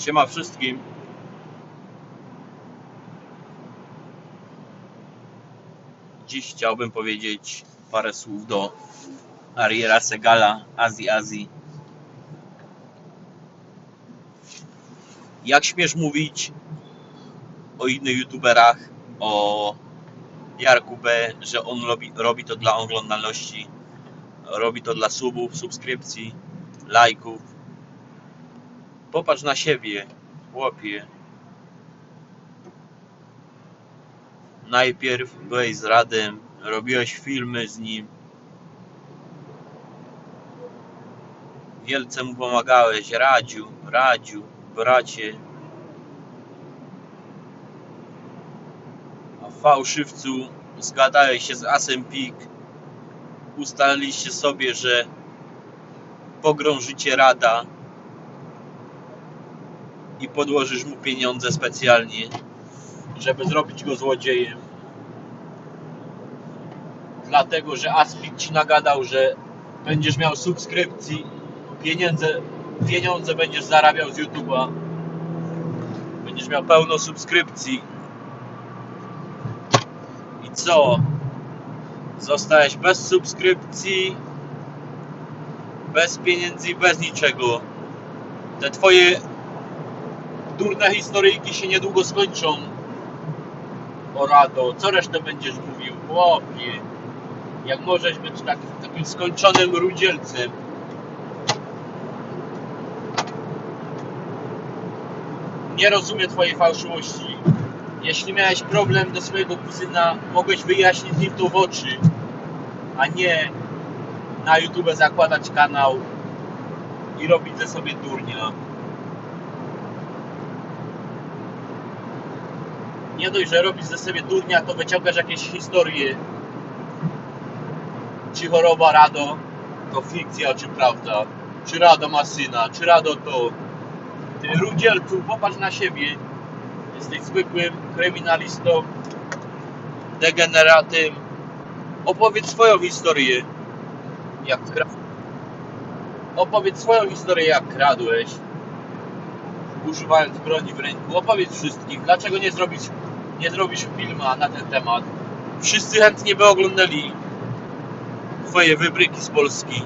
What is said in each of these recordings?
Siema wszystkim. Dziś chciałbym powiedzieć parę słów do Ariela Segala, Azji Azji. Jak śmiesz mówić o innych youtuberach, o Jarku B, że on robi, robi to dla oglądalności, robi to dla subów, subskrypcji, lajków. Popatrz na siebie, chłopie. Najpierw byłeś z Radem, robiłeś filmy z nim. Wielce mu pomagałeś, Radziu, Radziu, bracie. A w fałszywcu zgadałeś się z Asem Pik. Ustaliliście sobie, że pogrążycie Rada i podłożysz mu pieniądze specjalnie, żeby zrobić go złodziejem. Dlatego, że Aspik ci nagadał, że będziesz miał subskrypcji, pieniądze, pieniądze będziesz zarabiał z YouTube'a, będziesz miał pełno subskrypcji. I co? Zostałeś bez subskrypcji, bez pieniędzy bez niczego. Te twoje durne historyjki się niedługo skończą. O Rado, co resztę będziesz mówił? Chłopie, jak możesz być tak, takim skończonym rudzielcem? Nie rozumiem twojej fałszywości. Jeśli miałeś problem do swojego kuzyna, mogłeś wyjaśnić nim to w oczy, a nie na YouTube zakładać kanał i robić ze sobie durnia. Nie dość, że robisz ze siebie durnia, to wyciągasz jakieś historie. Czy choroba Rado to fikcja, czy prawda? Czy Rado ma syna? Czy Rado to? Ty rudzielcu, popatrz na siebie. Jesteś zwykłym kryminalistą, degeneratem. Opowiedz swoją historię. Jak kra... Opowiedz swoją historię, jak kradłeś używając broni w ręku. Opowiedz wszystkim, dlaczego nie zrobisz, nie zrobisz filma na ten temat. Wszyscy chętnie by oglądali Twoje wybryki z Polski.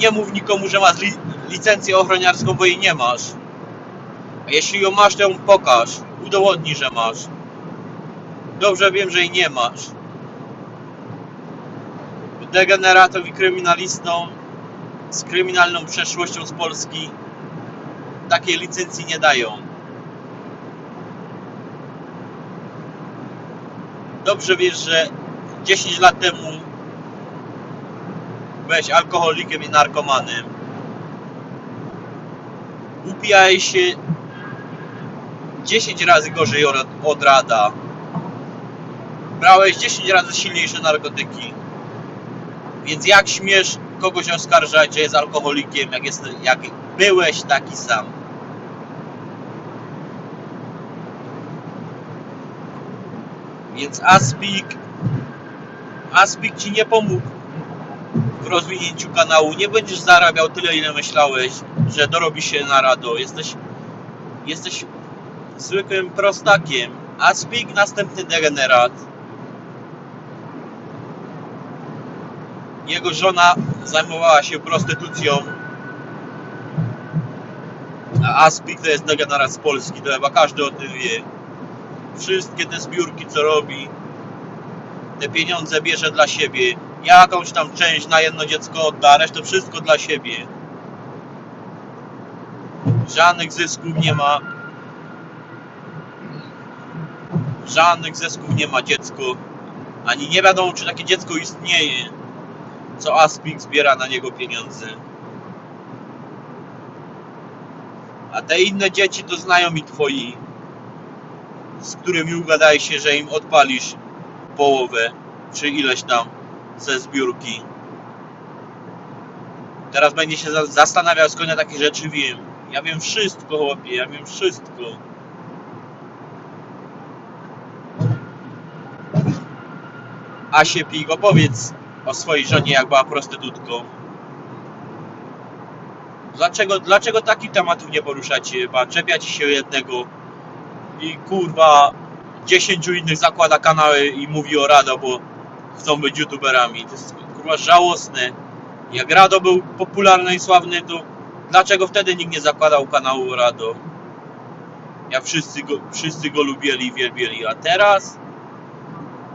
Nie mów nikomu, że masz li licencję ochroniarską, bo jej nie masz. A jeśli ją masz, to ją pokaż. Udowodnij, że masz. Dobrze wiem, że jej nie masz. Degeneratom i kryminalistom z kryminalną przeszłością z Polski takiej licencji nie dają. Dobrze wiesz, że 10 lat temu byłeś alkoholikiem i narkomanem. Upijałeś się 10 razy gorzej od, od rada. Brałeś 10 razy silniejsze narkotyki. Więc jak śmiesz kogoś oskarżać, że jest alkoholikiem, jak, jest, jak byłeś taki sam? Więc Aspik Aspik ci nie pomógł w rozwinięciu kanału. Nie będziesz zarabiał tyle, ile myślałeś, że dorobi się na rado. Jesteś, jesteś zwykłym prostakiem. Aspik następny degenerat. Jego żona zajmowała się prostytucją. A Aspik to jest degenerat z Polski, to chyba każdy o tym wie. Wszystkie te zbiórki, co robi, te pieniądze bierze dla siebie. Jakąś tam część na jedno dziecko odda, resztę wszystko dla siebie. Żadnych zysków nie ma. Żadnych zysków nie ma dziecko. Ani nie wiadomo, czy takie dziecko istnieje co Aspik zbiera na niego pieniądze. A te inne dzieci to znajomi twoi, z którymi ugadaj się, że im odpalisz połowę, czy ileś tam ze zbiórki. Teraz będzie się za- zastanawiał, skąd ja takie rzeczy wiem. Ja wiem wszystko, chłopie, ja wiem wszystko. Asie Pig, opowiedz o swojej żonie, jak była prostytutką. Dlaczego, dlaczego takich tematów nie poruszacie? Chyba czepiacie się jednego i kurwa 10 innych zakłada kanały i mówi o Rado, bo chcą być youtuberami. To jest kurwa żałosne. Jak Rado był popularny i sławny, to dlaczego wtedy nikt nie zakładał kanału Rado? Jak wszyscy go, wszyscy go lubili i wielbieli, a teraz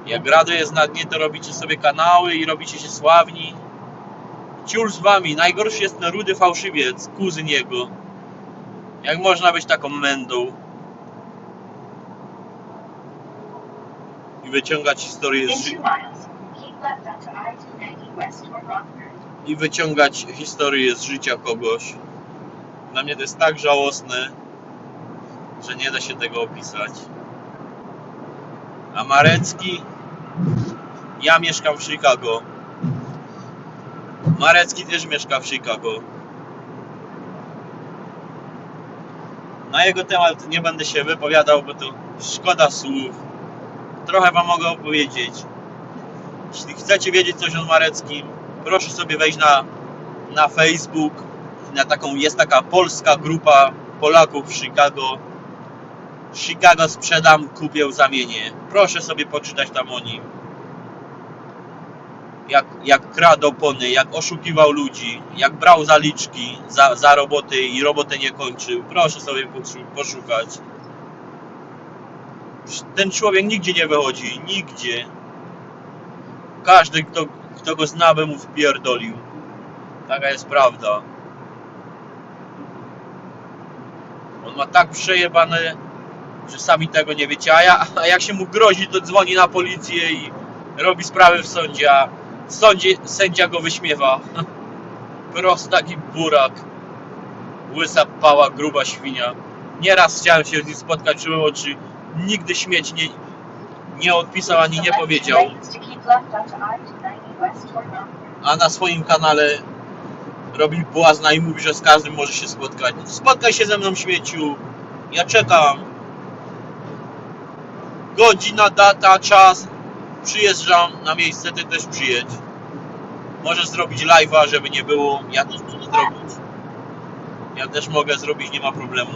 jak Rado jest na dnie, to robicie sobie kanały i robicie się sławni. Ciul z wami, najgorszy jest rudy fałszywiec, kuzyn jego. Jak można być taką mędą? I wyciągać historię z In życia. two miles, keep left onto I-290 west toward Rockford. i wyciągać historię z życia kogoś. Dla mnie to jest tak żałosne, że nie da się tego opisać. A Marecki, ja mieszkam w Chicago. Marecki też mieszka w Chicago. Na jego temat nie będę się wypowiadał, bo to szkoda słów. Trochę Wam mogę opowiedzieć. Jeśli chcecie wiedzieć coś o Mareckim, proszę sobie wejść na, na Facebook. Na taką, jest taka polska grupa Polaków w Chicago. Chicago sprzedam, kupię, zamienię. Proszę sobie poczytać tam o nim. Jak, jak kradł opony, jak oszukiwał ludzi, jak brał zaliczki za, za roboty i robotę nie kończył. Proszę sobie poszu- poszukać. Ten człowiek nigdzie nie wychodzi, nigdzie. Każdy, kto, kto go zna, by mu wpierdolił. Taka jest prawda. On ma tak przejebane, że sami tego nie wiecie. A, ja, a jak się mu grozi, to dzwoni na policję i robi sprawy w sądzie, a w sądzie sędzia go wyśmiewa. Prostak i burak. Łysa pała, gruba świnia. Nieraz chciałem się z nim spotkać czułem oczy. Nigdy śmieć nie, nie odpisał ani nie powiedział. lanes to keep left onto I-290 west toward Rockford. a na swoim kanale robi błazna i mówi, że z każdym może się spotkać. Spotkaj się ze mną śmieciu. Ja czekam. Godzina, data, czas. Przyjeżdżam na miejsce, ty też przyjedź. Możesz zrobić live'a, żeby nie było. Ja też mogę zrobić. Ja też mogę zrobić, nie ma problemu.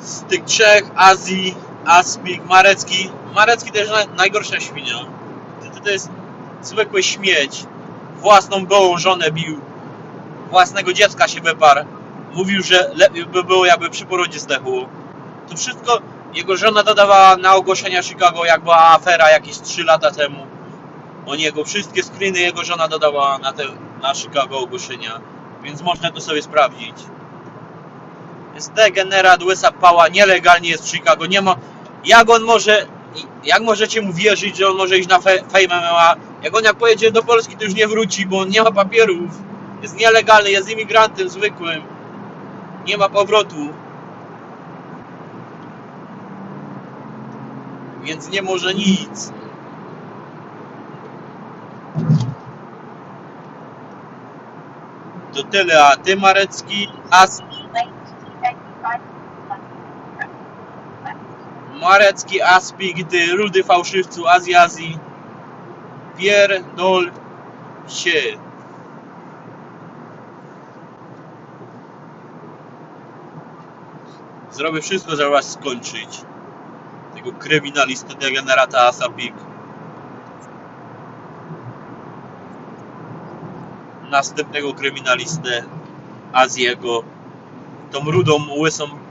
Z tych trzech Azji, Aspik, Marecki. Marecki naj, najgorsza świnia. To, to, jest zwykły śmieć. Własną gołą żonę bił. Własnego dziecka się wyparł. Mówił, że lepiej by było jakby przy porodzie zdechł. To wszystko jego żona dodawała na ogłoszenia Chicago, jak była afera jakieś 3 lata temu. O niego wszystkie screeny jego żona dodawała na te na Chicago ogłoszenia. Więc można to sobie sprawdzić. Jest degenerat, łysa pała, nielegalnie jest w Chicago, nie ma... Jak on może... Jak możecie mu wierzyć, że on może iść na fe- Fame MMA? Jak on jak pojedzie do Polski, to już nie wróci, bo on nie ma papierów. Jest nielegalny, jest imigrantem zwykłym. Nie ma powrotu. Więc nie może nic. To tyle, a ty Marecki, As Marecki, Aspik, ty rudy fałszywcu, Azji, Azji. Pierdol się. Zrobię wszystko, żeby was skończyć. Tego kryminalista, degenerata Asapik. Następnego kryminalistę Azjego. Tą rudą, łysą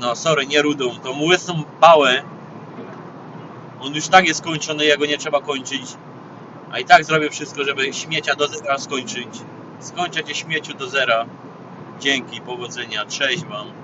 no sorry, nie rudą, tą łysą pałę. On już tak jest skończony, jego nie trzeba kończyć. A i tak zrobię wszystko, żeby śmiecia do zera skończyć. Skończę cię śmieciu do zera. Dzięki, powodzenia, cześć wam.